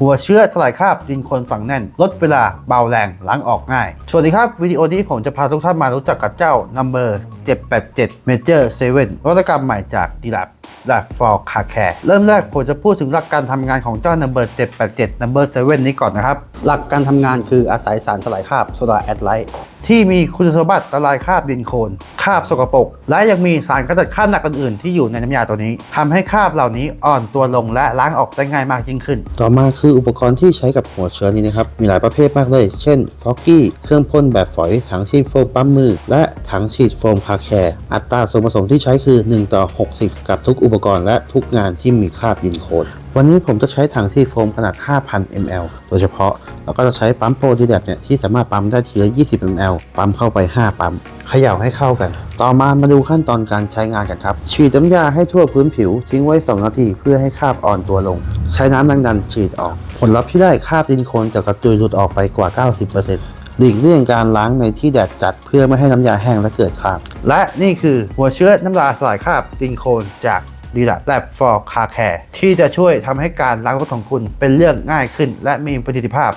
หัวเชื้อสลายคราบดินคนฝังแน่น ลดเวลาเบาแรงล้างออกง่าย สวัสดีครับ วิดีโอนี้ผมจะพาทุกท่านมารู้จักกับเจ้า Number 787 Major 7นวัตกรรมใหม่จาก d l a b l a b for Car Care เริ่มแรกผมจะพูดถึงหลักการทำงานของเจ้า Number 787 Number 7 นี้ก่อนนะครับ หลักการทำงานคืออาศัยสารสลายคราบโซดาแอดไลท์ ที่มีคุณสมบัติละลายคราบดินโคลนคราบสกปรกและยังมีสารกำจัดคราบหนักอื่นๆที่อยู่ในน้ำยาตัวนี้ทำให้คราบเหล่านี้อ่อนตัวลงและล้างออกได้ง่ายมากยิ่งขึ้น ต่อมาคืออุปกรณ์ที่ใช้กับหัวเชื้อนี้นะครับมีหลายประเภทมากเลย เช่นฟอกกี้เครื่องพ่นแบบฝอยถังฉีดโฟมปั๊มมือ และถังฉีดโฟมคาแคร์อัตราส่วนผสมที่ใช้คือ 1 ต่อ 60 กับทุกอุปกรณ์และทุกงานที่มีคราบดินโคลน วันนี้ผมจะใช้ถังฉีดโฟมขนาด 5,000 ml โดยเฉพาะ แล้วก็จะใช้ปั๊มโปรดีแลบเนี่ยที่สามารถปั๊มได้ทีละ 20 ml ปั๊มเข้าไป 5 ปั๊มเขย่าให้เข้ากัน ต่อมามาดูขั้นตอนการใช้งานกันครับ ฉีดน้ำยาให้ทั่วพื้นผิวทิ้งไว้ 2 นาทีเพื่อให้คราบอ่อนตัวลง ใช้น้ำดันๆฉีดออก ผลลัพธ์ที่ได้คราบดินโคลนจะกระจุยหลุดออกไปกว่า 90%หลีกเลี่ยงการล้างในที่แดดจัดเพื่อไม่ให้น้ำยาแห้งและเกิดคราบ และนี่คือหัวเชื้อน้ำลายสลายคราบดินโคลนจาก ดีละแลบ for car care ที่จะช่วยทำให้การล้างรถของคุณเป็นเรื่องง่ายขึ้น และมีประสิทธิภาพ